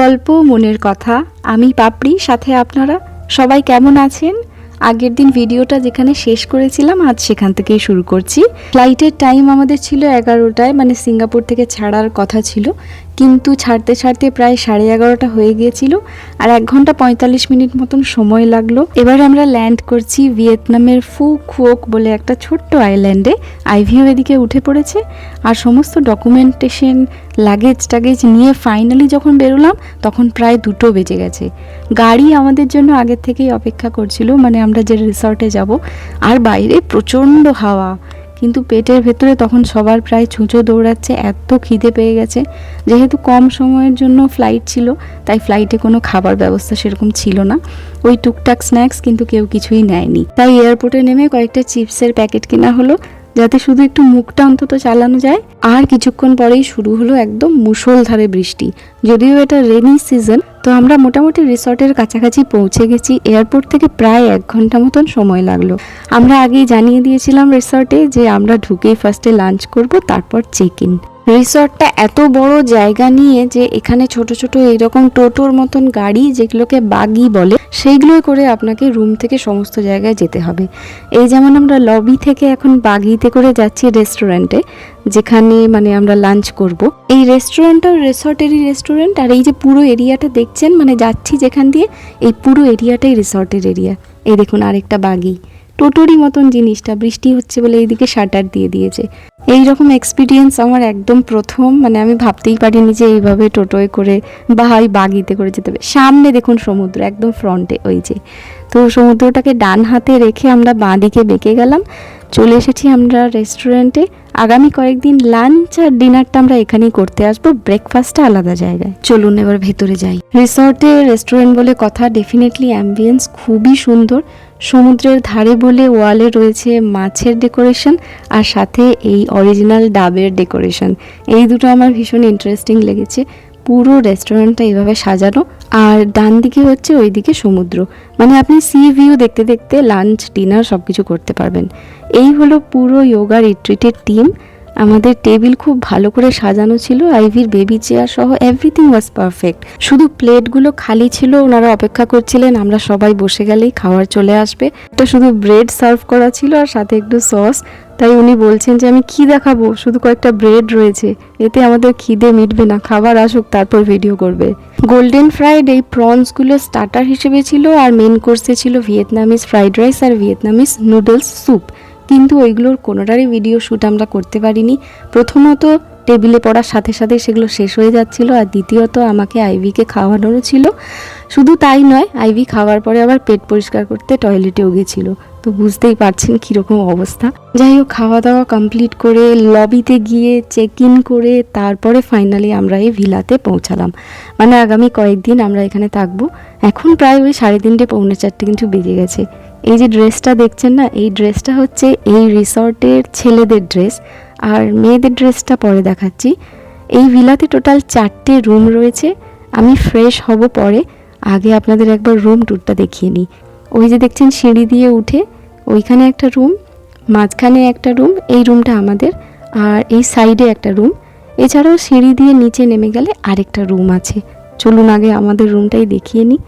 গল্প, মনের কথা, আমি, পাপড়ি, সাথে আপনারা, সবাই কেমন আছেন? আগের দিন ভিডিওটা যেখানে শেষ করেছিলাম, আজ সেখান থেকেই শুরু করছি। ফ্লাইটের টাইম আমাদের ছিল এগারোটায় মানে সিঙ্গাপুর থেকে ছাড়ার কথা ছিল। কিন্তু ছাড়তে ছাড়তে প্রায় সাড়ে এগারোটা হয়ে গিয়েছিল আর এক ঘণ্টা পঁয়তাল্লিশ মিনিট মতন সময় লাগল। এবার আমরা ল্যান্ড করছি ভিয়েতনামের ফু খুওক বলে একটা ছোট্ট আইল্যান্ডে। আইভিও এদিকে উঠে পড়েছে আর সমস্ত ডকুমেন্টেশন, লাগেজ টাগেজ নিয়ে ফাইনালি যখন বেরোলাম, তখন প্রায় দুটো বেজে গেছে। গাড়ি আমাদের জন্য আগের থেকেই অপেক্ষা করছিল মানে আমরা যে রিসর্টে যাব, আর বাইরে প্রচণ্ড হাওয়া। কিন্তু পেটের ভেতরে তখন সবার প্রায় ছুঁচো দৌড়াচ্ছে, এত খিদে পেয়ে গেছে। যেহেতু কম সময়ের জন্য ফ্লাইট ছিল, তাই ফ্লাইটে কোনো খাবার ব্যবস্থা সেরকম ছিল না। ওই টুকটাক স্ন্যাক্স কিন্তু কেউ কিছুই নেয়নি। তাই এয়ারপোর্টে নেমে কয়েকটা চিপসের প্যাকেট কেনা হলো, যাতে শুধু একটু মুখটা অন্তত চালানো যায়। আর কিছুক্ষণ পরেই শুরু হলো একদম মুষলধারে বৃষ্টি। যদিও এটা রেনি সিজন তো আমরা মোটামুটি রিসর্টের কাছাকাছি পৌঁছে গেছি। এয়ারপোর্ট থেকে প্রায় এক ঘণ্টা মতন সময় লাগল। আমরা আগেই জানিয়ে দিয়েছিলাম রিসর্টে যে আমরা ঢুকেই ফার্স্টে লাঞ্চ করব, তারপর চেক ইন রিসর্টটা এত বড় জায়গা নিয়ে যে এখানে ছোট ছোট এইরকম টোটোর মতন গাড়ি যেগুলোকে বাগি বলে, সেইগুলোই করে আপনাকে রুম থেকে সমস্ত জায়গায় যেতে হবে। এই যেমন আমরা লবি থেকে এখন বাগিতে করে যাচ্ছি রেস্টুরেন্টে যেখানে মানে আমরা লাঞ্চ করব। এই রেস্টুরেন্টটা রিসর্টেরই রেস্টুরেন্ট আর এই যে পুরো এরিয়াটা দেখছেন মানে যাচ্ছি যেখান দিয়ে, এই পুরো এরিয়াটাই রিসর্টের এরিয়া এই দেখুন আরেকটা বাগি। টোটোরই মতন জিনিসটা, বৃষ্টি হচ্ছে বলে এইদিকে শাটার দিয়ে দিয়েছে। এই রকম এক্সপিরিয়েন্স আমার একদম প্রথম মানে আমি ভাবতেই পারিনি যে এইভাবে টোটোয় করে বা ওই বাগিতে করে যেতে হবে সামনে দেখুন সমুদ্র, একদম ফ্রন্টে ওই যে। তো সমুদ্রটাকে ডান হাতে রেখে আমরা বাঁ দিকে বেঁকে গেলাম। চলে এসেছি আমরা রেস্টুরেন্টে আগামী কয়েকদিন লাঞ্চ আর ডিনারটা আমরা এখানেই করতে আসব। ব্রেকফাস্টটা আলাদা জায়গায়। চলুন এবার ভেতরে যাই। রিসর্টে রেস্টুরেন্ট বলে কথা ডেফিনেটলি অ্যাম্বিয়েন্স খুবই সুন্দর। সমুদ্রের ধারে বলে ওয়ালে রয়েছে মাছের ডেকোরেশন আর সাথে এই অরিজিনাল ডাবের ডেকোরেশন এই দুটো আমার ভীষণ ইন্টারেস্টিং লেগেছে। পুরো রেস্টুরেন্টটা এইভাবে সাজানো। আর ডান দিকে হচ্ছে ওই দিকে সমুদ্র। মানে আপনি সি ভিউ দেখতে দেখতে লাঞ্চ ডিনার সব কিছু করতে পারবেন। এই হলো পুরো যোগা রিট্রিটের টিম আমাদের টেবিল খুব ভালো করে সাজানো ছিল। আইভির বেবি চেয়ার সহ এভরিথিং ওয়াজ পারফেক্ট শুধু প্লেটগুলো খালি ছিল, ওনারা অপেক্ষা করছিলেন, আমরা সবাই বসে গেলেই খাওয়ার চলে আসবে। এটা শুধু ব্রেড সার্ভ করা ছিল আর সাথে একটু সস তাই উনি বলছেন যে, আমি কি দেখাবো? শুধু কয়েকটা ব্রেড রয়েছে। এতে আমাদের খিদে মিটবে না। খাবার আসুক, তারপর ভিডিও করবে। গোল্ডেন ফ্রাইড এই প্রনসগুলো স্টার্টার হিসেবে ছিল আর মেন কোর্সে ছিল ভিয়েতনামিজ ফ্রাইড রাইস আর ভিয়েতনামিজ নুডলস স্যুপ কিন্তু ওইগুলোর কোনোটারই ভিডিও শ্যুট আমরা করতে পারিনি। প্রথমত টেবিলে পড়ার সাথে সাথে সেগুলো শেষ হয়ে যাচ্ছিল আর দ্বিতীয়ত আমাকে আইভিকে খাওয়ানোরও ছিল। শুধু তাই নয় আইভি খাওয়ার পরে আবার পেট পরিষ্কার করতে টয়লেটেও গেছিল। তো বুঝতেই পারছেন কীরকম অবস্থা। যাই হোক খাওয়া দাওয়া কমপ্লিট করে লবিতে গিয়ে চেক ইন করে তারপরে ফাইনালি আমরা এই ভিলাতে পৌঁছালাম। মানে আগামী কয়েকদিন আমরা এখানে থাকব। এখন প্রায় ওই সাড়ে তিনটে, পৌনে চারটে কিন্তু বেজে গেছে। এই যে ড্রেসটা দেখছেন না, এই ড্রেসটা হচ্ছে এই রিসর্টের ছেলেদের ড্রেস আর মেয়েদের ড্রেসটা পরে দেখাচ্ছি। এই ভিলাতে টোটাল চারটে রুম রয়েছে। আমি ফ্রেশ হব পরে। আগে আপনাদের একবার রুম ট্যুরটা দেখিয়ে নিই। ওই যে দেখছেন সিঁড়ি দিয়ে উঠে ওইখানে একটা রুম, মাঝখানে একটা রুম, এই রুমটা আমাদের, আর এই সাইডে একটা রুম। এছাড়াও সিঁড়ি দিয়ে নিচে নেমে গেলে আরেকটা রুম আছে। চলুন আগে আমাদের রুমটাই দেখিয়ে নিই।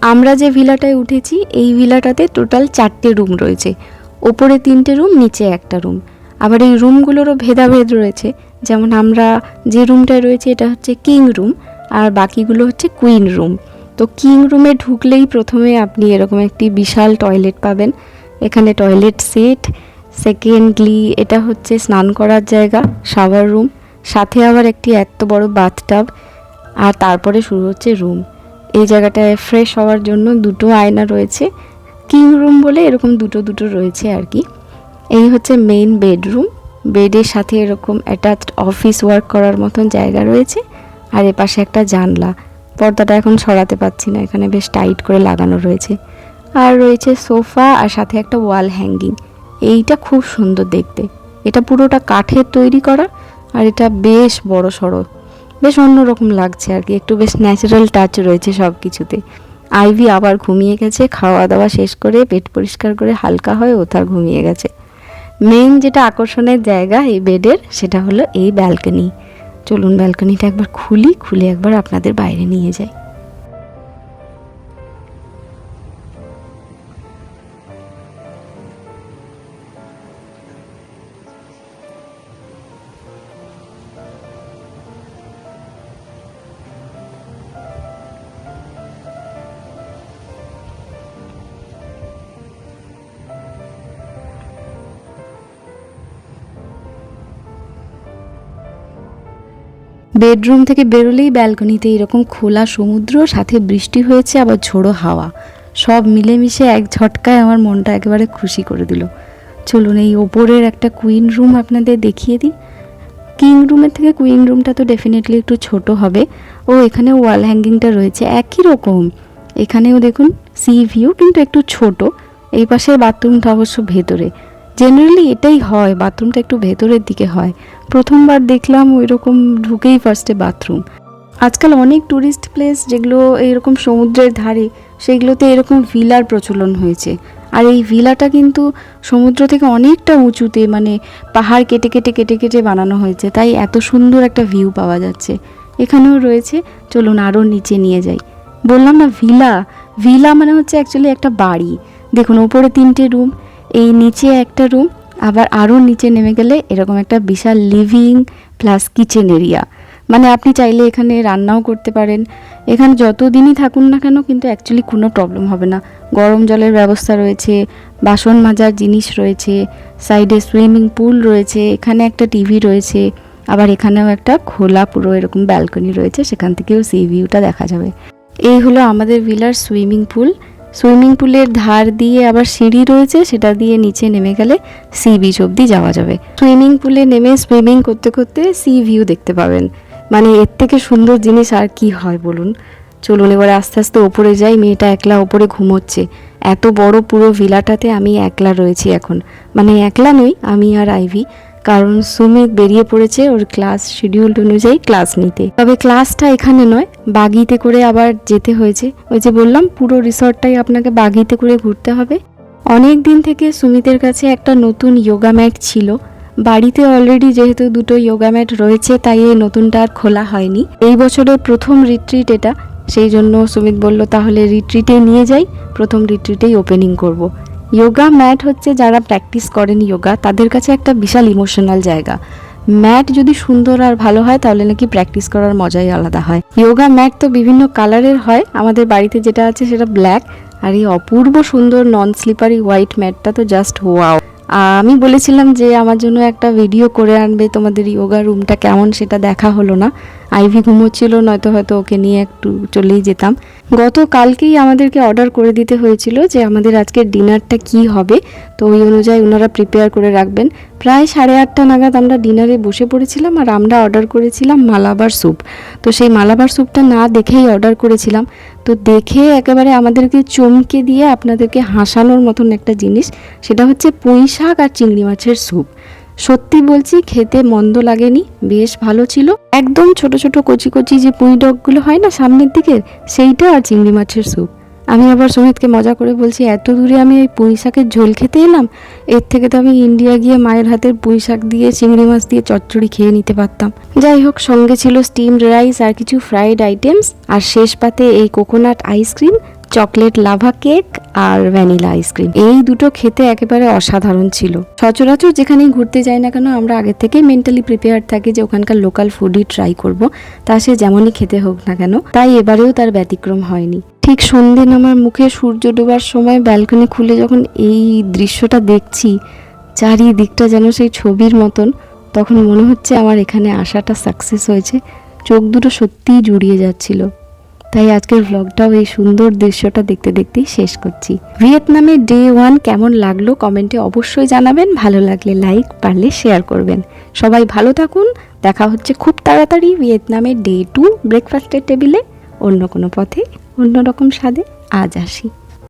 আমরা যে ভিলাটায় উঠেছি, এই ভিলাটাতে টোটাল চারটে রুম রয়েছে। ওপরে তিনটে রুম, নিচে একটা রুম। আবার এই রুমগুলোরও ভেদাভেদ রয়েছে। যেমন আমরা যে রুমটায় রয়েছে, এটা হচ্ছে কিং রুম, আর বাকিগুলো হচ্ছে কুইন রুম। তো কিং রুমে ঢুকলেই প্রথমে আপনি এরকম একটি বিশাল টয়লেট পাবেন। এখানে টয়লেট সেট সেকেন্ডলি এটা হচ্ছে স্নান করার জায়গা শাওয়ার রুম সাথে আবার একটি এত বড় বাথটাব আর তারপরে শুরু হচ্ছে রুম এই জায়গাটায় ফ্রেশ হওয়ার জন্য দুটো আয়না রয়েছে। কিং রুম বলে এরকম দুটো দুটো রয়েছে আর কি। এই হচ্ছে মেইন বেডরুম বেডের সাথে এরকম অ্যাটাচড অফিস ওয়ার্ক করার মতন জায়গা রয়েছে, আর এপাশে একটা জানলা। পর্দাটা এখন সরাতে পাচ্ছি না, এখানে বেশ টাইট করে লাগানো রয়েছে। আর রয়েছে সোফা আর সাথে একটা ওয়াল হ্যাঙ্গিং। এইটা খুব সুন্দর দেখতে। এটা পুরোটা কাঠের তৈরি করা আর এটা বেশ বড় সড়ো। বেশ অন্যরকম লাগছে আর কি, একটু বেশ ন্যাচারাল টাচ রয়েছে সব কিছুতে আইভি আবার ঘুমিয়ে গেছে খাওয়া দাওয়া শেষ করে, পেট পরিষ্কার করে হালকা হয়ে ও তার ঘুমিয়ে গেছে। মেইন যেটা আকর্ষণের জায়গা এই বেডের সেটা হলো এই ব্যালকনি চলুন ব্যালকনিটা একবার খুলি খুলে একবার আপনাদের বাইরে নিয়ে যাই। বেডরুম থেকে বেরোলেই ব্যালকনিতে এরকম খোলা সমুদ্র, সাথে বৃষ্টি হয়েছে, আবার ঝোড়ো হাওয়া। সব মিলেমিশে এক ঝটকায় আমার মনটা একেবারে খুশি করে দিল। চলুন এই ওপরের একটা কুইন রুম আপনাদের দেখিয়ে দিই। কিং রুমের থেকে কুইন রুমটা তো ডেফিনেটলি একটু ছোট হবে। ও, এখানে ওয়াল হ্যাঙ্গিংটা রয়েছে একই রকম। এখানেও দেখুন, সি ভিউ, কিন্তু একটু ছোট। এই পাশে বাথরুমটা অবশ্য ভেতরে। জেনারেলি এটাই হয়, বাথরুমটা একটু ভেতরের দিকে হয়। প্রথমবার দেখলাম ওই রকম ঢুকেই ফার্স্টে বাথরুম আজকাল অনেক ট্যুরিস্ট প্লেস যেগুলো এরকম সমুদ্রের ধারে, সেগুলোতে এরকম ভিলার প্রচলন হয়েছে। আর এই ভিলাটা কিন্তু সমুদ্র থেকে অনেকটা উঁচুতে মানে পাহাড় কেটে কেটে কেটে কেটে বানানো হয়েছে, তাই এত সুন্দর একটা ভিউ পাওয়া যাচ্ছে। এখানেও রয়েছে, চলুন আরও নিচে নিয়ে যাই। বললাম না, ভিলা। ভিলা মানে হচ্ছে অ্যাকচুয়ালি একটা বাড়ি। দেখুন, ওপরে তিনটে রুম এই নিচে একটা রুম আবার আরও নিচে নেমে গেলে এরকম একটা বিশাল লিভিং প্লাস কিচেন এরিয়া মানে আপনি চাইলে এখানে রান্নাও করতে পারেন। এখানে যত দিনই থাকুন না কেন কিন্তু অ্যাকচুয়ালি কোনো প্রবলেম হবে না। গরম জলের ব্যবস্থা রয়েছে, বাসন মাজার জিনিস রয়েছে সাইডে সুইমিং পুল রয়েছে, এখানে একটা টিভি রয়েছে, আবার এখানেও একটা খোলা পুরো এরকম ব্যালকনি রয়েছে, সেখান থেকেও সি ভিউটা দেখা যাবে। এই হলো আমাদের ভিলার সুইমিং পুল সুইমিং পুলের ধার দিয়ে আবার সিঁড়ি রয়েছে, সেটা দিয়ে নিচে নেমে গেলে সি বিচ অবধি যাওয়া যাবে। সুইমিং পুলে নেমে সুইমিং করতে করতে সি ভিউ দেখতে পাবেন। মানে এর থেকে সুন্দর জিনিস আর কি হয় বলুন? চলুন এবারে আস্তে আস্তে ওপরে যাই, মেয়েটা একলা ওপরে ঘুমোচ্ছে। এত বড় পুরো ভিলাটাতে আমি একলা রয়েছি এখন। মানে একলা নই, আমি আর আইভি। কারণ সুমিত বেরিয়ে পড়েছে ওর ক্লাস শিডিউল অনুযায়ী ক্লাস নিতে। তবে ক্লাসটা এখানে নয়, বাগিতে করে আবার যেতে হয়েছে। ওই যে বললাম, পুরো রিসর্টটাই আপনাকে বাগিতে করে ঘুরতে হবে। অনেক দিন থেকে সুমিতের কাছে একটা নতুন যোগা ম্যাট ছিল। বাড়িতে অলরেডি যেহেতু দুটো যোগা ম্যাট রয়েছে, তাই এই নতুনটা আর খোলা হয়নি। এই বছরের প্রথম রিট্রিট এটা। সেই জন্য সুমিত বলল, তাহলে রিট্রিটে নিয়ে যাই। প্রথম রিট্রিটেই ওপেনিং করব। যোগা ম্যাট হচ্ছে যারা প্র্যাকটিস করেন যোগা তাদের কাছে একটা বিশাল ইমোশনাল জায়গা। ম্যাট যদি সুন্দর আর ভালো হয়, তাহলে নাকি প্র্যাকটিস করার মজাই আলাদা হয়। যোগা ম্যাট তো বিভিন্ন কালারের হয়। আমাদের বাড়িতে যেটা আছে সেটা ব্ল্যাক আর এই অপূর্ব সুন্দর নন স্লিপারি হোয়াইট ম্যাটটা তো জাস্ট ওয়াও আমি বলেছিলাম যে আমার জন্য একটা ভিডিও করে আনবে, তোমাদের যোগা রুমটা কেমন সেটা দেখা হলো না। আইভি ঘুমোচ্ছিল, নয়তো হয়তো ওকে নিয়ে একটু চলেই যেতাম। গত কালকেই আমাদেরকে অর্ডার করে দিতে হয়েছিল যে আমাদের আজকের ডিনারটা কি হবে। তো ওই অনুযায়ী ওনারা প্রিপেয়ার করে রাখবেন। প্রায় সাড়ে আটটা নাগাদ আমরা ডিনারে বসে পড়েছিলাম আর আমরা অর্ডার করেছিলাম মালাবার স্যুপ তো সেই মালাবার স্যুপটা না দেখেই অর্ডার করেছিলাম। তো দেখে একেবারে আমাদেরকে চমকে দিয়ে আপনাদেরকে হাসানোর মতন একটা জিনিস, সেটা হচ্ছে পুঁই শাক আর চিংড়ি মাছের স্যুপ সত্যি বলছি, খেতে মন্দ লাগেনি, বেশ ভালো ছিল। একদম ছোট ছোট কচি কচি যে পুঁই ডগগুলো হয় না সামনের দিকে, সেইটা আর চিংড়ি মাছের স্যুপ। আমি আবার সুমিতকে মজা করে বলছি, এত দূরে আমি এই পুঁই শাকের ঝোল খেতে এলাম? এর থেকে তো আমি ইন্ডিয়া গিয়ে মায়ের হাতের পুঁই শাক দিয়ে, চিংড়ি মাছ দিয়ে চচ্চড়ি খেয়ে নিতে পারতাম। যাই হোক, সঙ্গে ছিল স্টিমড রাইস আর কিছু ফ্রাইড আইটেমস আর শেষ পাতে এই coconut ice cream chocolate lava cake আর ভ্যানিলা আইসক্রিম। এই দুটো খেতে একেবারে অসাধারণ ছিল। সচরাচর যেখানেই ঘুরতে যাই না কেন, আমরা আগে থেকেই মেন্টালি প্রিপেয়ার থাকি যে ওখানকার লোকাল ফুডই ট্রাই করব। তা সে যেমনই খেতে হোক না কেন, তাই এবারেও তার ব্যতিক্রম হয়নি। ঠিক সন্ধে নামার মুখে সূর্য ডোবার সময় ব্যালকনি খুলে যখন এই দৃশ্যটা দেখছি, চারিদিকটা যেন সেই ছবির মতন, তখন মনে হচ্ছে আমার এখানে আসাটা সাকসেস হয়েছে। চোখ দুটো সত্যিই জুড়িয়ে যাচ্ছিল। তাই আজকের ভ্লগটাও এই সুন্দর দৃশ্যটা দেখতে দেখতেই শেষ করছি। ভিয়েতনামে ডে ওয়ান কেমন লাগল কমেন্টে অবশ্যই জানাবেন, ভালো লাগলে লাইক পারলে শেয়ার করবেন। সবাই ভালো থাকুন, দেখা হচ্ছে খুব তাড়াতাড়ি ভিয়েতনামের ডে টু ব্রেকফাস্টের টেবিলে অন্য কোনো পথে অন্যরকম স্বাদে আজ আসি।